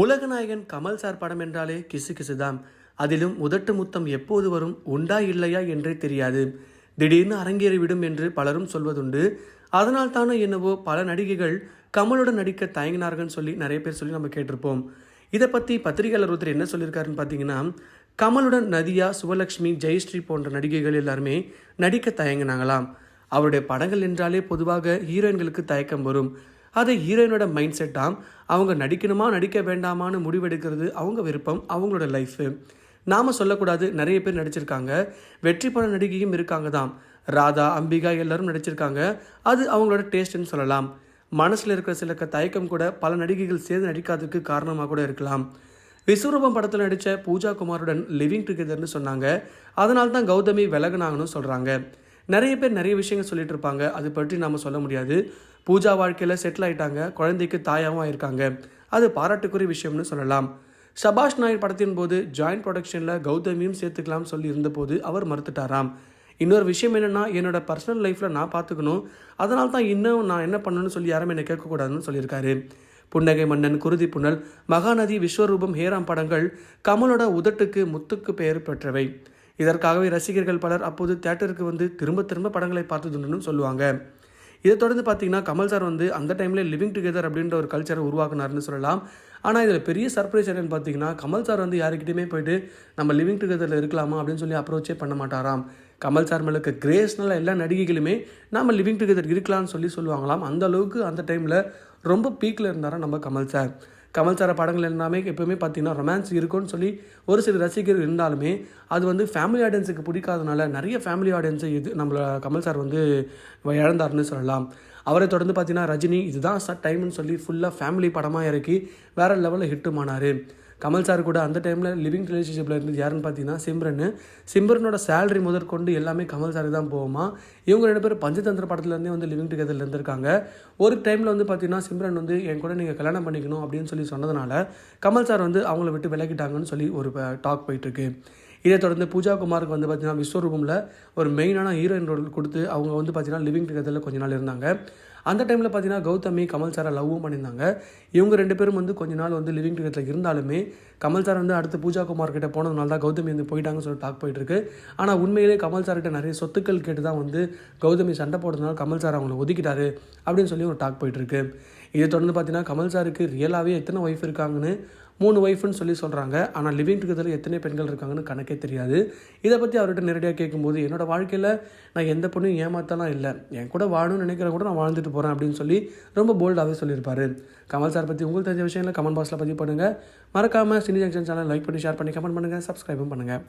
உலகநாயகன் Kamal sir படம் என்றாலே கிசு கிசுதான். அதிலும் உதட்டு முத்தம் எப்போது வரும் உண்டா இல்லையா என்றே தெரியாது. திடீர்னு அரங்கேறிவிடும் என்று பலரும் சொல்வதுண்டு. அதனால் தானே என்னவோ பல நடிகைகள் கமலுடன் நடிக்க தயங்கினார்கள்னு சொல்லி நிறைய பேர் சொல்லி நம்ம கேட்டிருப்போம். இதை பற்றி பத்திரிகையாளர் ஒருத்தர் என்ன சொல்லியிருக்காருன்னு பார்த்தீங்கன்னா கமலுடன் நதியா சுவலக்ஷ்மி ஜெயஸ்ரீ போன்ற நடிகைகள் எல்லாருமே நடிக்க தயங்கினாங்களாம். அவருடைய படங்கள் என்றாலே பொதுவாக ஹீரோயின்களுக்கு தயக்கம் வரும். அது ஹீரோயினோட மைண்ட் செட்டாக அவங்க நடிக்கணுமா நடிக்க வேண்டாமான்னு முடிவெடுக்கிறது அவங்க விருப்பம் அவங்களோட லைஃபு நாம் சொல்லக்கூடாது நிறைய பேர் நடிச்சிருக்காங்க. வெற்றி பட நடிகையும் இருக்காங்க தான். ராதா அம்பிகா எல்லாரும் நடிச்சிருக்காங்க. அது அவங்களோட டேஸ்ட்னு சொல்லலாம். மனசில் இருக்கிற சில தயக்கம் கூட பல நடிகைகள் சேர்ந்து நடிக்காததுக்கு காரணமாக கூட இருக்கலாம். விஸ்வரூபம் படத்தில் நடித்த பூஜா குமாருடன் லிவிங் டுகெதர்னு சொன்னாங்க. அதனால தான் கௌதமி விலகினாங்கன்னு சொல்கிறாங்க நிறைய பேர் நிறைய விஷயங்கள் சொல்லிட்டு இருப்பாங்க. அது பற்றி நாம் சொல்ல முடியாது. பூஜா வாழ்க்கையில் செட்டில் ஆயிட்டாங்க. குழந்தைக்கு தாயாகவும் ஆயிருக்காங்க. அது பாராட்டுக்குரிய விஷயம்னு சொல்லலாம். சபாஷ் நாயர் படத்தின் போது ஜாயிண்ட் ப்ரொடக்ஷனில் கௌதமியும் சேர்த்துக்கலாம் சொல்லி இருந்தபோது அவர் மறுத்துட்டாராம். இன்னொரு விஷயம் என்னென்னா என்னோட பர்சனல் லைஃப்பில் நான் பார்த்துக்கணும். அதனால தான் இன்னும் நான் என்ன பண்ணணும்னு சொல்லி யாரும் என்னை கேட்கக்கூடாதுன்னு சொல்லியிருக்காரு. புன்னகை மன்னன் குருதி புனல் மகாநதி விஸ்வரூபம் ஹேராம் படங்கள் கமலோட உதட்டுக்கு முத்துக்கு பெயர் பெற்றவை. இதற்காகவே ரசிகர்கள் பலர் அப்போது தேட்டருக்கு வந்து திரும்ப திரும்ப படங்களை பார்த்ததுன்னு சொல்லுவாங்க. இதை தொடர்ந்து பார்த்தீங்கன்னா கமல் சார் வந்து அந்த டைமில் லிவிங் டுகெதர் அப்படின்ற ஒரு கல்ச்சரை உருவாக்குனாருன்னு சொல்லலாம். ஆனால் இதில் பெரிய சர்ப்ரைஸ் என்னென்னு பார்த்தீங்கன்னா கமல் சார் வந்து யாருக்கிட்டையுமே போயிட்டு நம்ம லிவிங் டுகெதரில் இருக்கலாமா அப்படின்னு சொல்லி அப்ரோச்சே பண்ண மாட்டாராம். கமல் சார் மேலே இருக்க கிரேஸ்னால எல்லா நடிகைகளுமே நம்ம லிவிங் டுகெதர் இருக்கலாம்னு சொல்லி சொல்லுவாங்களாம். அந்த அளவுக்கு அந்த டைமில் ரொம்ப பீக்கில் இருந்தாராம் நம்ம கமல் சார். கமல் சார படங்கள் எல்லாமே எப்பவுமே பார்த்தீங்கன்னா ரொமான்ஸ் இருக்கும்னு சொல்லி ஒரு சில ரசிகர்கள் இருந்தாலுமே அது வந்து ஃபேமிலி ஆடியன்ஸுக்கு பிடிக்காதனால நிறைய ஃபேமிலி ஆடியன்ஸை இது நம்மள கமல் சார் வந்து இழந்தாருன்னு சொல்லலாம். அவரை தொடர்ந்து பார்த்தீங்கன்னா ரஜினி இதுதான் சார் டைம்னு சொல்லி ஃபுல்லாக ஃபேமிலி படமாக இறக்கி வேறு லெவலில் ஹிட்டுமானார் கமல் சார் கூட அந்த டைமில் லிவிங் ரிலேஷன்ஷிப்பில் இருந்தது யாருன்னு பார்த்தீங்கன்னா சிம்ரன். சிம்ரனோட சேலரி முதற்கொண்டு எல்லாமே கமல் சாருக்கு தான் போகுமா? இவங்க ரெண்டு பேரும் பஞ்சதந்திர படத்துலேருந்தே வந்து லிவிங் டுகெதரில் இருந்திருக்காங்க. ஒரு டைமில் வந்து பார்த்தீங்கன்னா சிம்ரன் வந்து என் கூட நீங்கள் கல்யாணம் பண்ணிக்கணும் அப்படின்னு சொல்லி சொன்னதுனால கமல் சார் வந்து அவங்கள விட்டு விலகிட்டாங்கன்னு சொல்லி ஒரு டாக் போயிட்டுருக்கு. இதை தொடர்ந்து பூஜா குமாருக்கு வந்து பார்த்தீங்கன்னா விஸ்வரூபமில் ஒரு மெயினான ஹீரோயின் ரோல் கொடுத்து அவங்க வந்து பார்த்தீங்கன்னா லிவிங் டுகெதரில் கொஞ்ச நாள் இருந்தாங்க. அந்த டைமில் பார்த்தீங்கன்னா கௌதமி கமல் சாரை லவ்வும் பண்ணியிருந்தாங்க. இவங்க ரெண்டு பேரும் வந்து கொஞ்ச நாள் வந்து லிவிங் டுகெதரில் இருந்தாலுமே கமல் சார் வந்து அடுத்து பூஜா குமார் கிட்ட போனதுனால தான் கௌதமி வந்து போயிட்டாங்கன்னு சொல்லி டாக் போயிட்டுருக்கு ஆனால் உண்மையிலே கமல் சார்கிட்ட நிறைய சொத்துக்கள் கேட்டு தான் வந்து கௌதமி சண்டை போடுறதுனால கமல் சார் அவங்கள ஒதுக்கிட்டாரு அப்படின்னு சொல்லி ஒரு டாக் போயிட்டுருக்கு இதை தொடர்ந்து பார்த்தீங்கன்னா கமல் சாருக்கு ரியலாகவே எத்தனை ஒய்ஃப் இருக்காங்கன்னு மூணு ஒய்ஃப்னு சொல்லி சொல்கிறாங்க ஆனால் லிவிங் டுகெதரில் எத்தனை பெண்கள் இருக்காங்கன்னு கணக்கே தெரியாது. இதை பற்றி அவர்கிட்ட நேரடியாக கேட்கும்போது என்னோடய வாழ்க்கையில் நான் எந்த பொண்ணையும் ஏமாத்தலாம் இல்லை. என் கூட வாழணும்னு நினைக்கிற கூட நான் வாழ்ந்துட்டு போகிறேன் அப்படின்னு சொல்லி ரொம்ப போல்டாகவே சொல்லியிருப்பாரு. கமல் சார் பற்றி உங்களுக்கு தெரிஞ்ச விஷயங்களை கமெண்ட் பாக்ஸில் பதிவு பண்ணுங்கள் மறக்காமல் சினி ஜங்ஷன் சேனல் லைக் பண்ணி ஷேர் பண்ணி கமெண்ட் பண்ணுங்கள் சப்ஸ்கிரைபும் பண்ணுங்கள்